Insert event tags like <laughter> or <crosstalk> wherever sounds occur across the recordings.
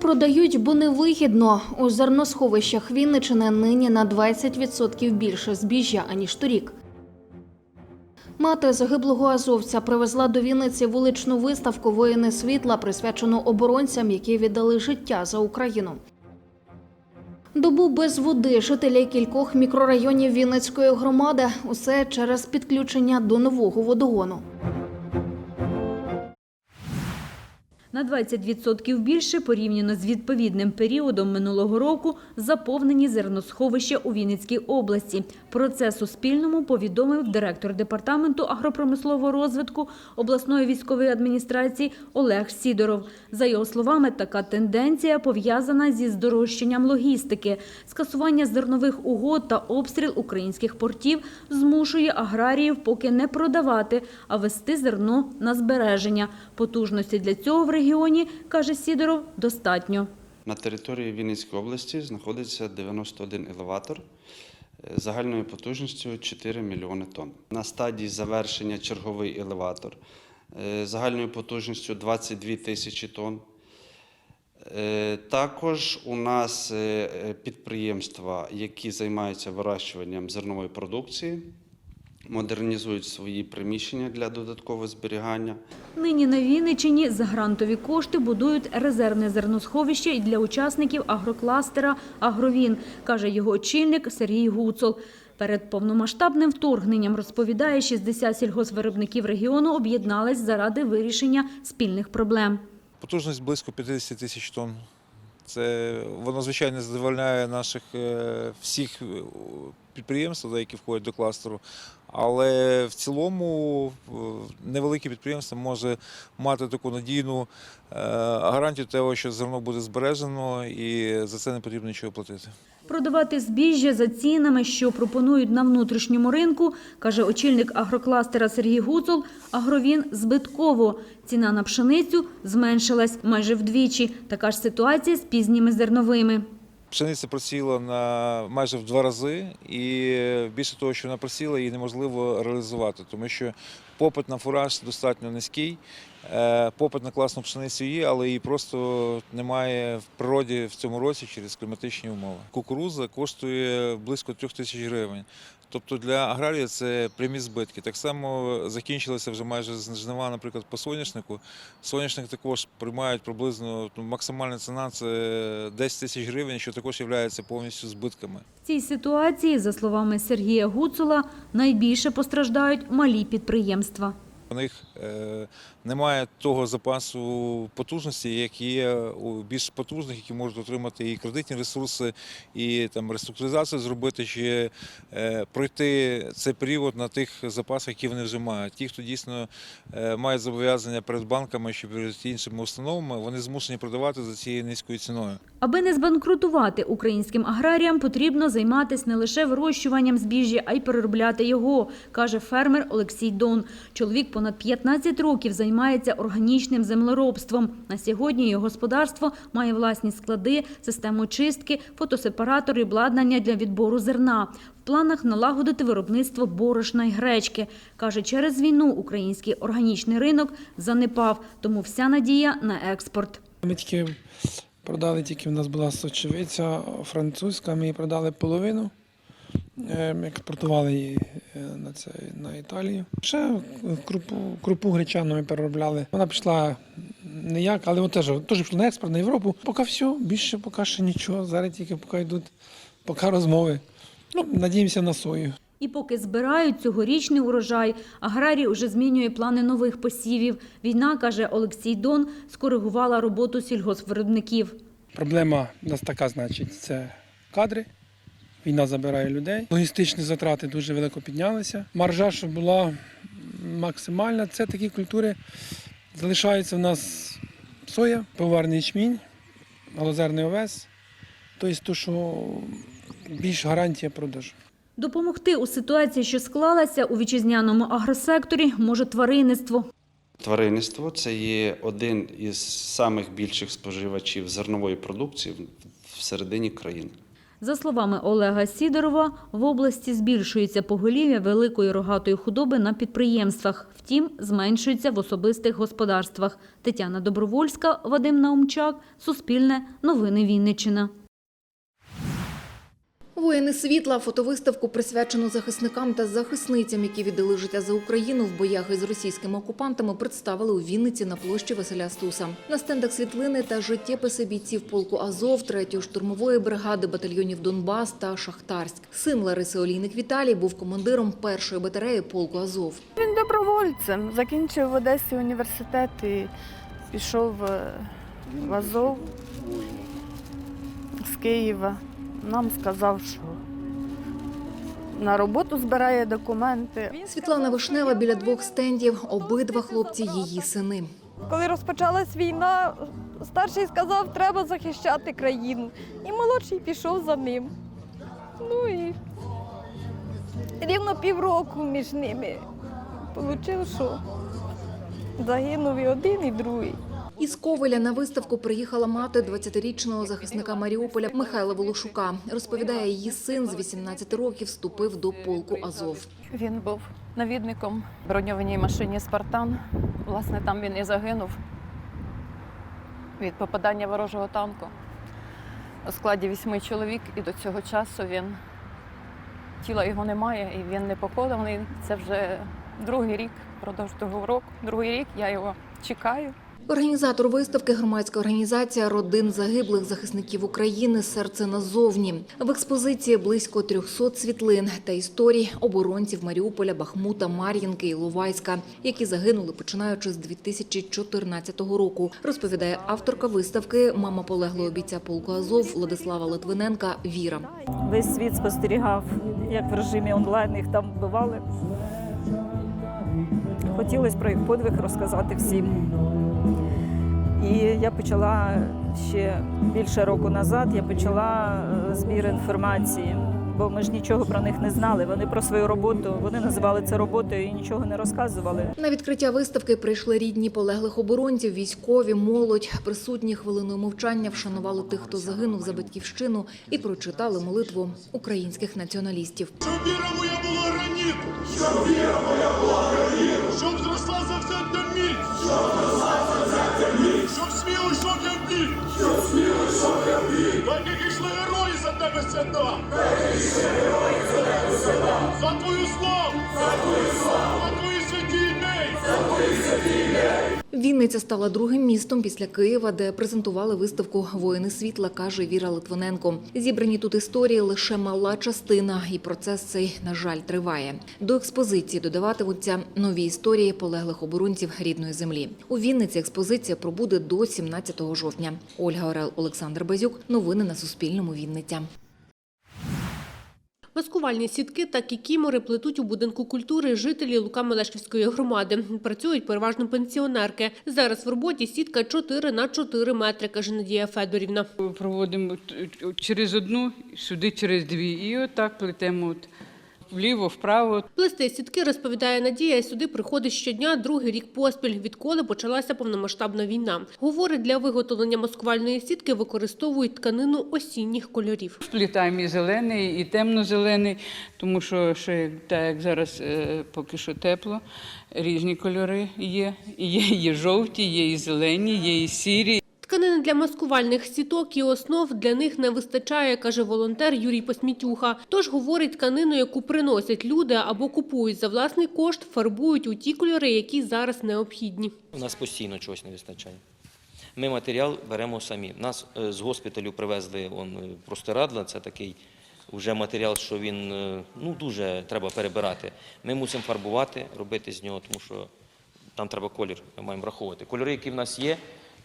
Продають, бо невигідно. У зерносховищах Вінничини нині на 20% більше збіжжя, аніж торік. Мати загиблого азовця привезла до Вінниці вуличну виставку Воїни світла, присвячену оборонцям, які віддали життя за Україну. Добу без води жителі кількох мікрорайонів Вінницької громади. Усе через підключення до нового водогону. На 20% більше порівняно з відповідним періодом минулого року заповнені зерносховища у Вінницькій області. Про це Суспільному повідомив директор департаменту агропромислового розвитку обласної військової адміністрації Олег Сідоров. За його словами, така тенденція пов'язана зі здорожчанням логістики. Скасування зернових угод та обстріл українських портів змушує аграріїв поки не продавати, а вести зерно на збереження. Потужності для цього в регіоні, каже Сідоров, достатньо. На території Вінницької області знаходиться 91 елеватор е, загальною потужністю 4 мільйони тонн. На стадії завершення черговий елеватор е, загальною потужністю 22 тисячі тонн. Е, Також у нас підприємства, які займаються вирощуванням зернової продукції, модернізують свої приміщення для додаткового зберігання. Нині на Вінниччині за грантові кошти будують резервне зерносховище і для учасників агрокластера «Агровін», каже його очільник Сергій Гуцул. Перед повномасштабним вторгненням, розповідає, 60 сільгоспвиробників регіону об'єднались заради вирішення спільних проблем. Потужність близько 50 тисяч тонн. Це воно звичайно задовольняє наших е, всіх е, підприємств, які входять до кластеру. Але в цілому е, невелике підприємство може мати таку надійну е, гарантію того, що зерно буде збережено і за це не потрібно нічого платити. Продавати збіжжя за цінами, що пропонують на внутрішньому ринку, каже очільник агрокластера Сергій Гуцул, агровін збитково. Ціна на пшеницю зменшилась майже вдвічі. Така ж ситуація з пізніми зерновими. Пшениця просіла на майже в два рази, і більше того, що вона просіла, її неможливо реалізувати, тому що попит на фураж достатньо низький. Е, Попит на класну пшеницю є, але її просто немає в природі в цьому році через кліматичні умови. Кукуруза коштує близько трьох тисяч гривень. Тобто для аграрія це прямі збитки. Так само закінчилися вже майже жнива, наприклад, по соняшнику. Соняшник також приймають приблизно ну, максимальна ціна це 10 тисяч гривень, що також є повністю збитками. В цій ситуації, за словами Сергія Гуцула, найбільше постраждають малі підприємства. У них е, немає того запасу потужності, як є у більш потужних, які можуть отримати і кредитні ресурси, і там реструктуризацію зробити, чи е, пройти цей період на тих запасах, які вони вже мають. Ті, хто дійсно е, мають зобов'язання перед банками чи перед іншими установами, вони змушені продавати за цією низькою ціною. Аби не збанкрутувати українським аграріям, потрібно займатися не лише вирощуванням збіжжя, а й переробляти його, каже фермер Олексій Дон. Чоловік понад 15 років займається органічним землеробством. На сьогодні його господарство має власні склади, систему чистки, фотосепаратори, обладнання для відбору зерна. В планах налагодити виробництво борошна й гречки. Каже, через війну український органічний ринок занепав, тому вся надія на експорт. Ми тільки продали, тільки в нас була сочевиця французька, ми її продали половину. Е, Ми експортували її е, на, це, на Італію. Ще крупу, крупу гречану ми переробляли. Вона пішла ніяк, але от теж, теж пішла на експорт на Європу. Поки все, більше поки ще нічого. Зараз тільки поки йдуть поки розмови. Ну, надіємося на сою. І поки збирають цьогорічний урожай, аграрій уже змінює плани нових посівів. Війна, каже Олексій Дон, скоригувала роботу сільгоспвиробників. Проблема у нас така, значить, це кадри. Війна забирає людей. Логістичні затрати дуже велико піднялися. Маржа, що була максимальна, це такі культури. Залишається в нас соя, поварний ячмінь, галузерний овес. Тобто, то, що більш гарантія продажу. Допомогти у ситуації, що склалася у вітчизняному агросекторі, може тваринництво. Тваринництво це є один із самих більших споживачів зернової продукції в- всередині країни. За словами Олега Сідорова, в області збільшується поголів'я великої рогатої худоби на підприємствах, втім, зменшується в особистих господарствах. Тетяна Добровольська, Вадим Наумчак, Суспільне, Новини Вінниччина. Воїни світла фотовиставку присвячену захисникам та захисницям, які віддали життя за Україну в боях із російськими окупантами, представили у Вінниці на площі Василя Стуса. На стендах світлини та життєписи бійців полку Азов, 3-ї штурмової бригади батальйонів Донбас та Шахтарськ. Син Лариси Олійник Віталій був командиром першої батареї полку Азов. Він добровольцем. Закінчив в Одесі університет і пішов е, в Азов з Києва. Нам сказав, що на роботу збирає документи. Світлана Вишнева біля двох стендів. Обидва хлопці її сини. Коли розпочалась війна, старший сказав, треба захищати країну. І молодший пішов за ним. Ну і рівно півроку між ними. Получив, що загинув і один, і другий. Із Ковеля на виставку приїхала мати 20-річного захисника Маріуполя Михайла Волошука. Розповідає, її син з 18 років вступив до полку Азов. Він був навідником броньованій машині Спартан. Власне, там він і загинув від попадання ворожого танку у складі вісьми чоловік, і до цього часу він тіла його немає, і він не похований. Це вже другий рік, впродовж того року. Другий рік я його чекаю. Організатор виставки громадська організація родин загиблих захисників України Серце назовні в експозиції близько 300 світлин та історій оборонців Маріуполя, Бахмута, Мар'їнки і Ловайська, які загинули починаючи з 2014 року. Розповідає авторка виставки, мама полеглого бійця полку Азов Владислава Литвиненка Віра. Весь світ спостерігав, як в режимі онлайн їх там вбивали. Хотілося про їх подвиг розказати всім. І я почала ще більше року назад, я почала е, збір інформації, бо ми ж нічого про них не знали. Вони про свою роботу, вони називали це роботою і нічого не розказували. На відкриття виставки прийшли рідні полеглих оборонців, військові, молодь. Присутні хвилиною мовчання вшанували тих, хто загинув за батьківщину, і прочитали молитву українських націоналістів. Щоб віра моя була гранітом. Щоб віра моя була гранітом. Щоб зросла за все до міць. Щоб зросла за все до міць. Щоб сміло йшов я бій. Щоб сміло йшов я бій. Герої за твою славу. За твою славу. За твої святі ідеї. За твої святі ідеї. Вінниця стала другим містом після Києва, де презентували виставку Воїни світла, каже Віра Литвиненко. Зібрані тут історії лише мала частина, і процес цей, на жаль, триває. До експозиції додаватимуться нові історії полеглих оборонців рідної землі. У Вінниці експозиція пробуде до 17 жовтня. Ольга Орел, Олександр Базюк. Новини на Суспільному. Вінниця. Маскувальні сітки та кікімори плетуть у будинку культури жителі Лука-Мелешківської громади. Працюють переважно пенсіонерки. Зараз в роботі сітка 4 на 4 метри, каже Надія Федорівна. Проводимо через одну, сюди через дві. І отак плетемо вліво, вправо. Плести сітки, розповідає Надія, сюди приходить щодня другий рік поспіль, відколи почалася повномасштабна війна. Говорить, для виготовлення маскувальної сітки використовують тканину осінніх кольорів. Сплітаємо і зелений, і темно-зелений, тому що ще так як зараз е, поки що тепло, різні кольори є. І Є жовті, є і зелені, є і сірі. Для маскувальних сіток і основ для них не вистачає, каже волонтер Юрій Посмітюха. Тож, говорить, тканину, яку приносять люди або купують за власний кошт, фарбують у ті кольори, які зараз необхідні. У нас постійно чогось не вистачає. Ми матеріал беремо самі. Нас е, з госпіталю привезли он, е, простирадла, це такий вже матеріал, що він е, ну, дуже треба перебирати. Ми мусимо фарбувати, робити з нього, тому що там треба колір, ми маємо враховувати. Кольори, які в нас є,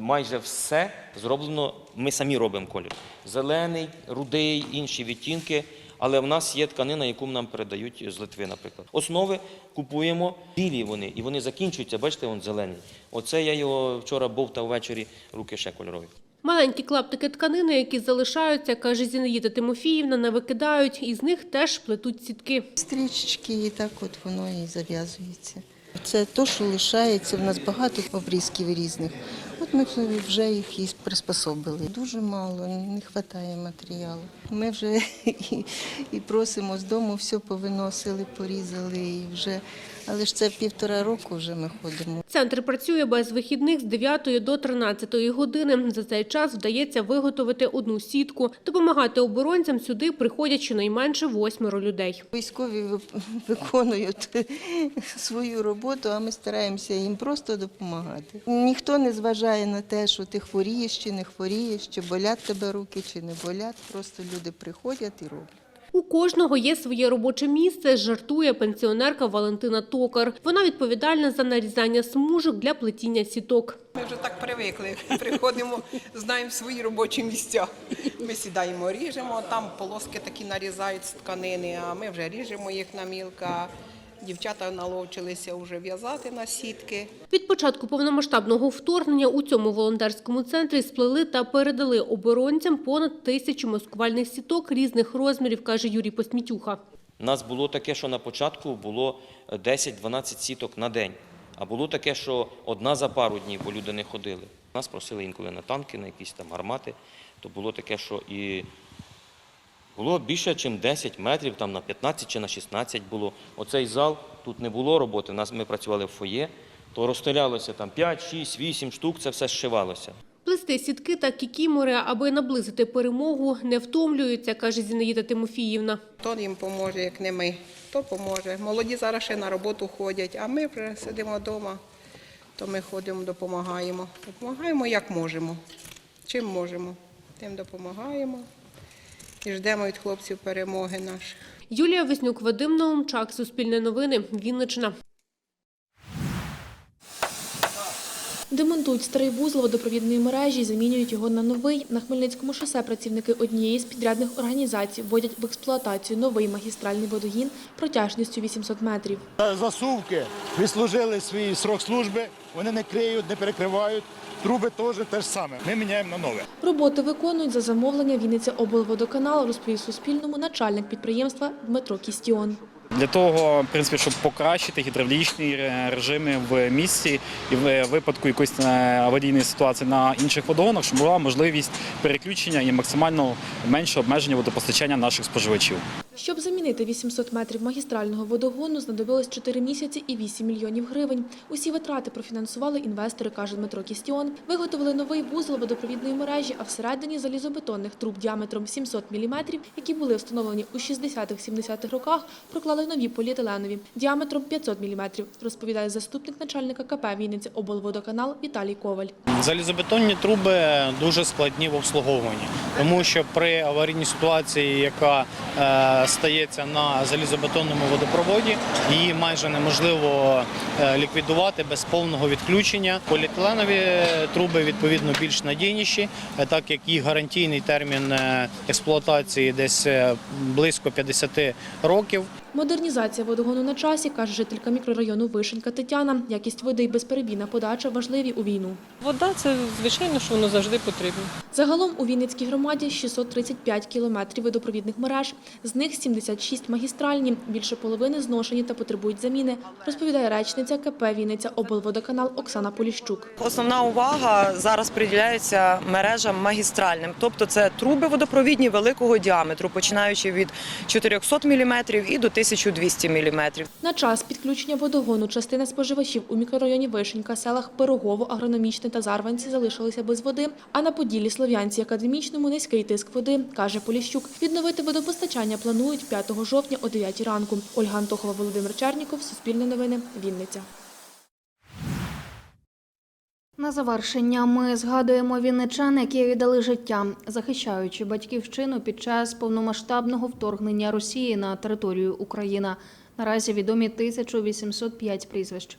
майже все зроблено, ми самі робимо колір. Зелений, рудий, інші відтінки. Але в нас є тканина, яку нам передають з Литви, наприклад. Основи купуємо, білі вони, і вони закінчуються, бачите, вон зелені. Оце я його вчора бовтав ввечері, руки ще кольорові. Маленькі клаптики тканини, які залишаються, каже Зінаїда Тимофіївна, не викидають, і з них теж плетуть сітки. Стрічечки і так от воно і зав'язується. Це то, що лишається. В нас багато обрізків різних. Ми вже їх і приспособили. Дуже мало, не вистачає матеріалу. Ми вже <laughs> і, і просимо з дому, все повиносили, порізали і вже. Але ж це півтора року вже ми ходимо. Центр працює без вихідних з 9 до 13 години. За цей час вдається виготовити одну сітку. Допомагати оборонцям сюди приходять щонайменше восьмеро людей. Військові <laughs> виконують <laughs> свою роботу, а ми стараємося їм просто допомагати. Ніхто не зважає на те, що ти хворієш чи не хворієш, чи болять тебе руки, чи не болять. Просто люди приходять і роблять. У кожного є своє робоче місце, жартує пенсіонерка Валентина Токар. Вона відповідальна за нарізання смужок для плетіння сіток. Ми вже так привикли. <laughs> Приходимо, знаємо свої робочі місця. Ми сідаємо, ріжемо, там полоски такі нарізають з тканини, а ми вже ріжемо їх на мілка. Дівчата наловчилися вже в'язати на сітки. Від початку повномасштабного вторгнення у цьому волонтерському центрі сплели та передали оборонцям понад тисячу маскувальних сіток різних розмірів, каже Юрій Посмітюха. У нас було таке, що на початку було 10-12 сіток на день. А було таке, що одна за пару днів, бо люди не ходили. Нас просили інколи на танки, на якісь там гармати. То було таке, що і було більше, ніж 10 метрів, там на 15 чи на 16 було. Оцей зал, тут не було роботи, у нас ми працювали в фоє, то розстрілялося там 5, 6, 8 штук, це все зшивалося. Плести сітки та кікімори, аби наблизити перемогу, не втомлюються, каже Зінаїда Тимофіївна. Хто їм поможе, як не ми, то поможе. Молоді зараз ще на роботу ходять, а ми вже сидимо вдома, то ми ходимо, допомагаємо. Допомагаємо як можемо. Чим можемо, тим допомагаємо. І ждемо від хлопців перемоги наших. Юлія Веснюк, Вадим Наумчак, Суспільне новини, Вінниччина. Демонтують старий вузол водопровідної мережі замінюють його на новий. На Хмельницькому шосе працівники однієї з підрядних організацій вводять в експлуатацію новий магістральний водогін протяжністю 800 метрів. Засувки відслужили свій срок служби, вони не криють, не перекривають. Труби теж те ж саме. Ми міняємо на нове. Роботи виконують за замовлення Вінниця облводоканал, розповів Суспільному начальник підприємства Дмитро Кістіон. Для того, в принципі, щоб покращити гідравлічні е, режими в місті і в випадку якоїсь е, аварійної ситуації на інших водогонах, щоб була можливість переключення і максимально менше обмеження водопостачання наших споживачів. Щоб замінити 800 метрів магістрального водогону, знадобилось 4 місяці і 8 мільйонів гривень. Усі витрати профінансували інвестори, каже Дмитро Кістіон. Виготовили новий вузол водопровідної мережі, а всередині залізобетонних труб діаметром 700 міліметрів, які були встановлені у 60-70-х роках, проклали нові поліетиленові діаметром 500 міліметрів, розповідає заступник начальника КП Вінниця облводоканал Віталій Коваль. Залізобетонні труби дуже складні в обслуговуванні, тому що при аварійній ситуації, яка е, стається на залізобетонному водопроводі, її майже неможливо е, ліквідувати без повного відключення. Поліетиленові труби відповідно більш надійніші, е, так як їх гарантійний термін е, експлуатації десь близько 50 років. Модернізація водогону на часі, каже жителька мікрорайону Вишенька Тетяна. Якість води і безперебійна подача важливі у війну. Вода це звичайно, що воно завжди потрібно. Загалом у Вінницькій громаді 635 кілометрів водопровідних мереж, з них 76 магістральні, більше половини зношені та потребують заміни, розповідає речниця КП Вінниця облводоканал Оксана Поліщук. Основна увага зараз приділяється мережам магістральним, тобто це труби водопровідні великого діаметру, починаючи від 400 мм і до 1200 мм. На час підключення водогону частина споживачів у мікрорайоні Вишенька, селах Пирогово, Агрономічне та Зарванці залишилися без води, а на Поділі Слов'янці Академічному низький тиск води, каже Поліщук. Відновити водопостачання планують 5 жовтня о 9 ранку. Ольга Антохова, Володимир Черніков, Суспільне новини, Вінниця. На завершення ми згадуємо вінничан, які віддали життя, захищаючи батьківщину під час повномасштабного вторгнення Росії на територію України. Наразі відомі 1805 прізвищ.